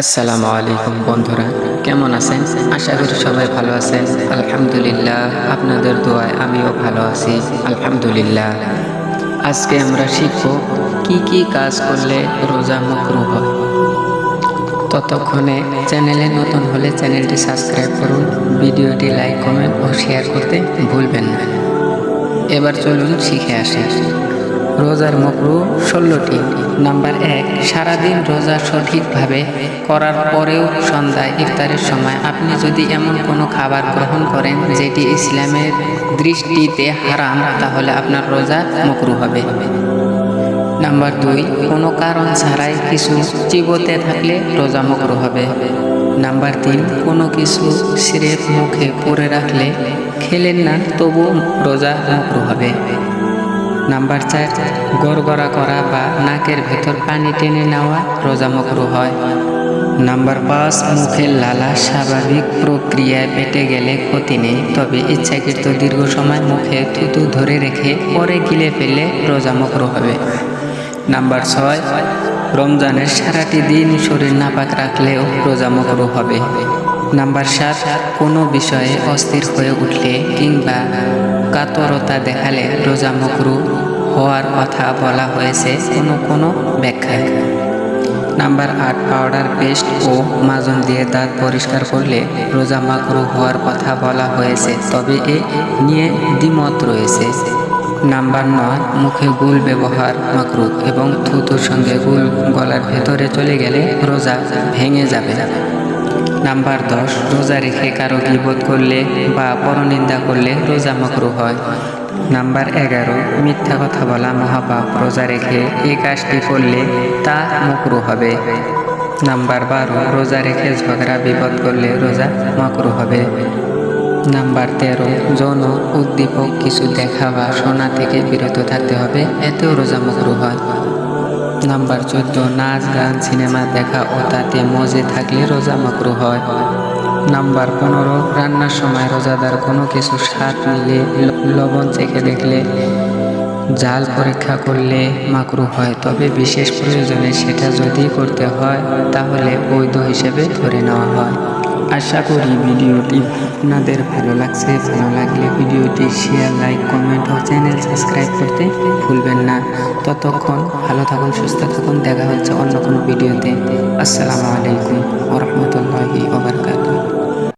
আসসালামু আলাইকুম বন্ধুরা, কেমন আছেন? আশা করি সবাই ভালো আছেন। আলহামদুলিল্লাহ, আপনাদের দোয়ায় আমিও ভালো আছি। আলহামদুলিল্লাহ। আজকে আমরা শিখব কি কি কাজ করলে রোজা মকরু হয়। ততক্ষণে চ্যানেলে নতুন হলে চ্যানেলটি সাবস্ক্রাইব করুন, ভিডিওটি লাইক, কমেন্ট ও শেয়ার করতে ভুলবেন না। এবার চলুন শিখে আসি। রোজার মকরু ষোলোটি। নাম্বার এক, সারাদিন রোজা সঠিকভাবে করার পরেও সন্ধ্যায় ইফতারের সময় আপনি যদি এমন কোনো খাবার গ্রহণ করেন যেটি ইসলামের দৃষ্টিতে হারাম, তাহলে আপনার রোজা মকরু হবে। নাম্বার দুই, কোনো কারণ ছাড়াই কিছু চিবোতে থাকলে রোজা মকরু হবে। নাম্বার তিন, কোনো কিছু স্রেফ মুখে পরে রাখলে খেলেন না তবু রোজা মকরু হবে। নাম্বার চার, গড়গড়া করা বা নাকের ভেতর পানি টেনে নেওয়া রোজা মকরু হয়। নাম্বার পাঁচ মুখের লালা স্বাভাবিক প্রক্রিয়ায় পেটে গেলে ক্ষতি নেই, তবে ইচ্ছাকৃত দীর্ঘ সময় মুখে থুতু ধরে রেখে পরে গিলে ফেলে রোজা মকরু হবে। নাম্বার ছয়, রমজানের সারাটি দিন শরীর নাপাক রাখলেও রোজা মকরু হবে। নাম্বার সাত, কোনো বিষয়ে অস্থির হয়ে উঠলে কিংবা কাতরতা দেখালে রোজা মকরু হওয়ার কথা বলা হয়েছে কোনো কোনো ব্যাখ্যায়। নাম্বার আট, পাউডার পেস্ট ও মাজন দিয়ে দাঁত পরিষ্কার করলে রোজা মাকরু হওয়ার কথা বলা হয়েছে, তবে এ নিয়ে দ্বিমত রয়েছে। নাম্বার নয়, মুখে গুল ব্যবহার মাকরু এবং থুতুর সঙ্গে গুল গলার ভেতরে চলে গেলে রোজা ভেঙে যাবে। নাম্বার দশ, রোজা রেখে কারও গিবোধ করলে বা পরনিন্দা করলে রোজা মকরু হয়। নাম্বার এগারো, মিথ্যা কথা বলা মহাপাপ, রোজা রেখে এই কাজটি করলে তা মকরু হবে। নাম্বার বারো, রোজা রেখে ঝগড়া, বিপদ করলে রোজা মকরু হবে। নাম্বার তেরো, যৌন উদ্দীপক কিছু দেখা বা শোনা থেকে বিরত থাকতে হবে, এতেও রোজা মকরু হয়। নাম্বার চোদ্দ, নাচ, গান, সিনেমা দেখা ও তাতে মজে থাকলে রোজা মাকরু হয়। নাম্বার পনেরো, রান্নার সময় রোজাদার কোনো কিছু স্বাদ নিলে লবণ চেখে দেখলে জাল পরীক্ষা করলে মাকরু হয়। তবে বিশেষ প্রয়োজনে সেটা যদি করতে হয়, তাহলে বৈধ হিসেবে ধরে নেওয়া হয়। আশা করি ভিডিওটি আপনাদের ভালো লাগছে। ভালো লাগলে ভিডিওটি শেয়ার লাইক কমেন্ট ও চ্যানেল সাবস্ক্রাইব করতে ভুলবেন না। ততক্ষণ ভালো থাকুন, সুস্থ থাকুন। দেখা হচ্ছে অন্য কোনো ভিডিওতে। আসসালামু আলাইকুম ওরহমতুল্লাহি ওবরকাত